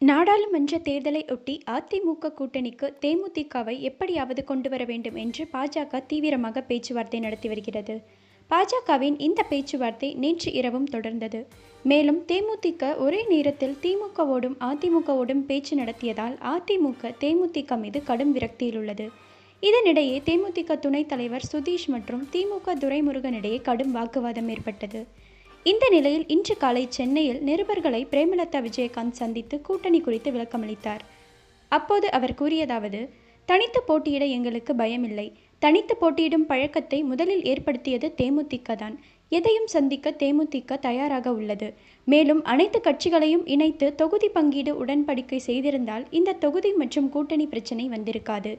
நாடாளுமன்ற தேர்தலை ஒட்டி அதிமுக கூட்டணிக்கு தேமுதிகவை எப்படியாவது கொண்டு வர வேண்டும் என்று பாஜக தீவிரமாக பேச்சுவார்த்தை நடத்தி வருகிறது. பாஜகவின் இந்த பேச்சுவார்த்தை நேற்று இரவும் தொடர்ந்தது. மேலும் தேமுதிக ஒரே நேரத்தில் திமுகவோடும் அதிமுகவோடும் பேச்சு நடத்தியதால் அதிமுக தேமுதிக மீது கடும் விரக்தியில் உள்ளது. இதனிடையே தேமுதிக துணைத் தலைவர் சுதீஷ் மற்றும் திமுக துரைமுருகனிடையே கடும் வாக்குவாதம் ஏற்பட்டது. இந்த நிலையில் இன்று காலை சென்னையில் நிருபர்களை பிரேமலதா விஜயகாந்த் சந்தித்து கூட்டணி குறித்து விளக்கமளித்தார். அப்போது அவர் கூறியதாவது தனித்து போட்டியிட எங்களுக்கு பயமில்லை. தனித்து போட்டியிடும் பழக்கத்தை முதலில் ஏற்படுத்தியது தேமுதிக தான். எதையும் சந்திக்க தேமுதிக தயாராக உள்ளது. மேலும் அனைத்து கட்சிகளையும் இணைத்து தொகுதி பங்கீடு உடன்படிக்கை செய்திருந்தால் இந்த தொகுதி மற்றும் கூட்டணி பிரச்சினை வந்திருக்காது.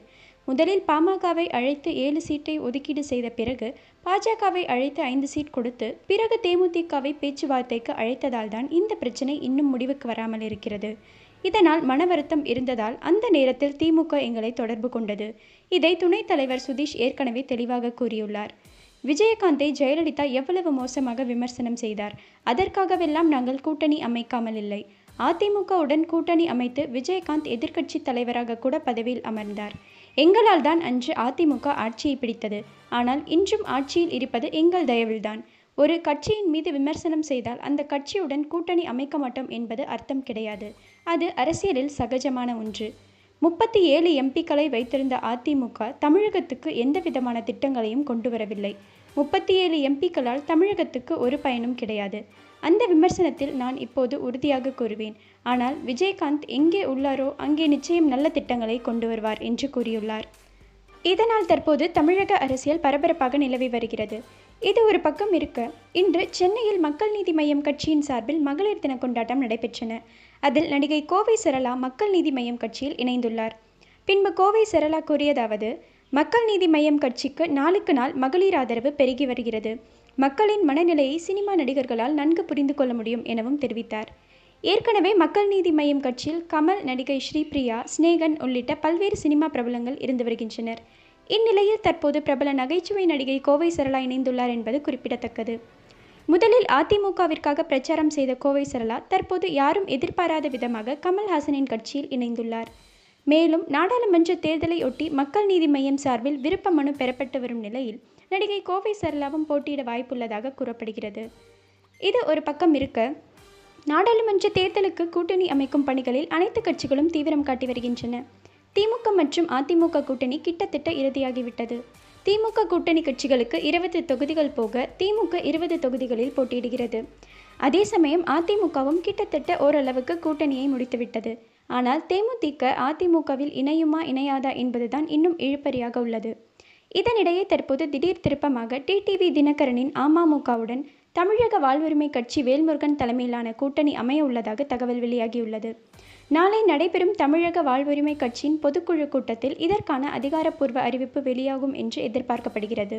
முதலில் பாமகவை அழைத்து ஏழு சீட்டை ஒதுக்கீடு செய்த பிறகு பாஜகவை அழைத்து ஐந்து சீட் கொடுத்து பிறகு தேமுதிகவை பேச்சுவார்த்தைக்கு அழைத்ததால் தான் இந்த பிரச்சனை இன்னும் முடிவுக்கு வராமல் இருக்கிறது. இதனால் மன வருத்தம் இருந்ததால் அந்த நேரத்தில் திமுக எங்களை தொடர்பு கொண்டது. இதை துணைத் தலைவர் சுதீஷ் ஏற்கனவே தெளிவாக கூறியுள்ளார். விஜயகாந்தை ஜெயலலிதா எவ்வளவு மோசமாக விமர்சனம் செய்தார்? அதற்காகவெல்லாம் நாங்கள் கூட்டணி அமைக்காமல் இல்லை. அதிமுகவுடன் கூட்டணி அமைத்து விஜயகாந்த் எதிர்க்கட்சி தலைவராக கூட பதவியில் அமர்ந்தார். எங்களால் தான் அன்று அதிமுக ஆட்சியை பிடித்தது. ஆனால் இன்றும் ஆட்சியில் இருப்பது எங்கள் தயவில்தான். ஒரு கட்சியின் மீது விமர்சனம் செய்தால் அந்த கட்சியுடன் கூட்டணி அமைக்க மாட்டோம் என்பது அர்த்தம் கிடையாது. அது அரசியலில் சகஜமான ஒன்று. முப்பத்தி ஏழு எம்பிக்களை வைத்திருந்த அதிமுக தமிழகத்துக்கு எந்த விதமான திட்டங்களையும் கொண்டு வரவில்லை. முப்பத்தி ஏழு எம்பிக்களால் தமிழகத்துக்கு ஒரு பயனும் கிடையாது. அந்த விமர்சனத்தில் நான் இப்போது உறுதியாக கூறுவேன். ஆனால் விஜயகாந்த் எங்கே உள்ளாரோ அங்கே நிச்சயம் நல்ல திட்டங்களை கொண்டு வருவார் என்று கூறியுள்ளார். இதனால் தற்போது தமிழக அரசியல் பரபரப்பாக நிலவி வருகிறது. இது ஒரு பக்கம் இருக்க இன்று சென்னையில் மக்கள் நீதி மய்யம் கட்சியின் சார்பில் மகளிர் தின கொண்டாட்டம் நடைபெற்றன. அதில் நடிகை கோவை சரளா மக்கள் நீதி மய்யம் கட்சியில் இணைந்துள்ளார். பின்பு கோவை சரளா கூறியதாவது மக்கள் நீதி மய்யம் கட்சிக்கு நாளுக்கு நாள் மகளிர் ஆதரவு பெருகி வருகிறது. மக்களின் மனநிலையை சினிமா நடிகர்களால் நன்கு புரிந்து கொள்ள முடியும் எனவும் தெரிவித்தார். ஏற்கனவே மக்கள் நீதி மையம் கட்சியில் கமல் நடிகை ஸ்ரீபிரியா ஸ்னேகன் உள்ளிட்ட பல்வேறு சினிமா பிரபலங்கள் இருந்து வருகின்றனர். இந்நிலையில் தற்போது பிரபல நகைச்சுவை நடிகை கோவை சரளா இணைந்துள்ளார் என்பது குறிப்பிடத்தக்கது. முதலில் அதிமுகவிற்காக பிரச்சாரம் செய்த கோவை சரளா தற்போது யாரும் எதிர்பாராத விதமாக கமல்ஹாசனின் கட்சியில் இணைந்துள்ளார். மேலும் நாடாளுமன்ற தேர்தலையொட்டி மக்கள் நீதி மையம் சார்பில் விருப்ப மனு பெறப்பட்டு வரும் நிலையில் நடிகை கோவை சரளாவும் போட்டியிட வாய்ப்புள்ளதாக கூறப்படுகிறது. இது ஒரு பக்கம் இருக்க நாடாளுமன்ற தேர்தலுக்கு கூட்டணி அமைக்கும் பணிகளில் அனைத்து கட்சிகளும் தீவிரம் காட்டி வருகின்றன. திமுக மற்றும் அதிமுக கூட்டணி கிட்டத்தட்ட இறுதியாகிவிட்டது. திமுக கூட்டணி கட்சிகளுக்கு இருபது தொகுதிகள் போக திமுக இருபது தொகுதிகளில் போட்டியிடுகிறது. அதே சமயம் அதிமுகவும் கிட்டத்தட்ட ஓரளவுக்கு கூட்டணியை முடித்துவிட்டது. ஆனால் தேமுதிக அதிமுகவில் இணையுமா இணையாதா என்பதுதான் இன்னும் இழுபறியாக உள்ளது. இதனிடையே தற்போது திடீர் திருப்பமாக டிடிவி தினகரனின் அமமுகவுடன் தமிழக வாழ்வுரிமை கட்சி வேல்முருகன் தலைமையிலான கூட்டணி அமைய உள்ளதாக தகவல் வெளியாகியுள்ளது. நாளை நடைபெறும் தமிழக வாழ்வுரிமை கட்சியின் பொதுக்குழு கூட்டத்தில் இதற்கான அதிகாரப்பூர்வ அறிவிப்பு வெளியாகும் என்று எதிர்பார்க்கப்படுகிறது.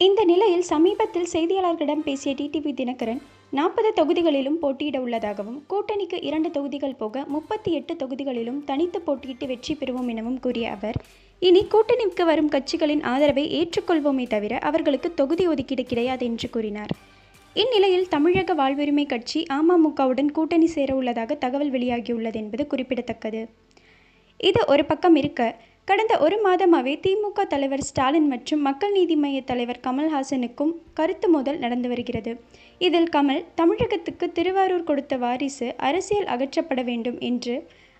இந்த நிலையில் சமீபத்தில் செய்தியாளர்களிடம் பேசிய டிடிவி தினகரன் நாற்பது தொகுதிகளிலும் போட்டியிட உள்ளதாகவும் கூட்டணிக்கு இரண்டு தொகுதிகள் போக முப்பத்தி எட்டு தொகுதிகளிலும் தனித்து போட்டியிட்டு வெற்றி பெறுவோம் எனவும் கூறிய அவர் இனி கூட்டணிக்கு வரும் கட்சிகளின் ஆதரவை ஏற்றுக்கொள்வோமே தவிர அவர்களுக்கு தொகுதி ஒதுக்கீடு கிடையாது என்று கூறினார். இந்நிலையில் தமிழக வாழ்வுரிமை கட்சி அமமுகவுடன் கூட்டணி சேர உள்ளதாக தகவல் வெளியாகியுள்ளது என்பது குறிப்பிடத்தக்கது. இது ஒரு பக்கம் இருக்க கடந்த ஒரு மாதமாகவே திமுக தலைவர் ஸ்டாலின் மற்றும் மக்கள் நீதி மய்ய தலைவர் கமல்ஹாசனுக்கும் கருத்து மோதல் நடந்து வருகிறது. இதில் கமல் தமிழகத்துக்கு திருவாரூர் கொடுத்த வாரிசு அரசியல் அகற்றப்பட வேண்டும் என்று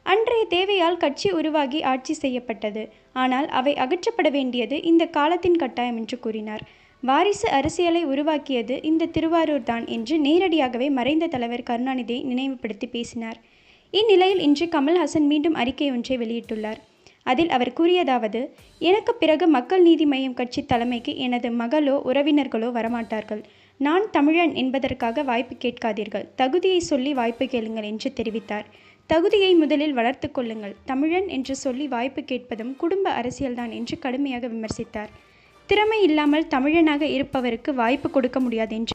அன்றைய தேவையால் கட்சி உருவாகி ஆட்சி செய்யப்பட்டது. ஆனால் அவை அகற்றப்பட வேண்டியது இந்த காலத்தின் கட்டாயம் என்று கூறினார். வாரிசு அரசியலை உருவாக்கியது இந்த திருவாரூர் தான் என்று நேரடியாகவே மறைந்த தலைவர் கருணாநிதியை நினைவுபடுத்தி பேசினார். இந்நிலையில் இன்று கமல்ஹாசன் மீண்டும் அறிக்கை ஒன்றை வெளியிட்டுள்ளார். அதில் அவர் கூறியதாவது எனக்கு பிறகு மக்கள் நீதி மய்யம் கட்சி தலைமைக்கு எனது மகளோ உறவினர்களோ வரமாட்டார்கள். நான் தமிழன் என்பதற்காக வாய்ப்பு கேட்காதீர்கள். தகுதியை சொல்லி வாய்ப்பு கேளுங்கள் என்று தெரிவித்தார். தகுதியை முதலில் வளர்த்து கொள்ளுங்கள். தமிழன் என்று சொல்லி வாய்ப்பு கேட்பதும் குடும்ப அரசியல்தான் என்று கடுமையாக விமர்சித்தார். திறமை இல்லாமல் தமிழனாக இருப்பவருக்கு வாய்ப்பு கொடுக்க முடியாது என்று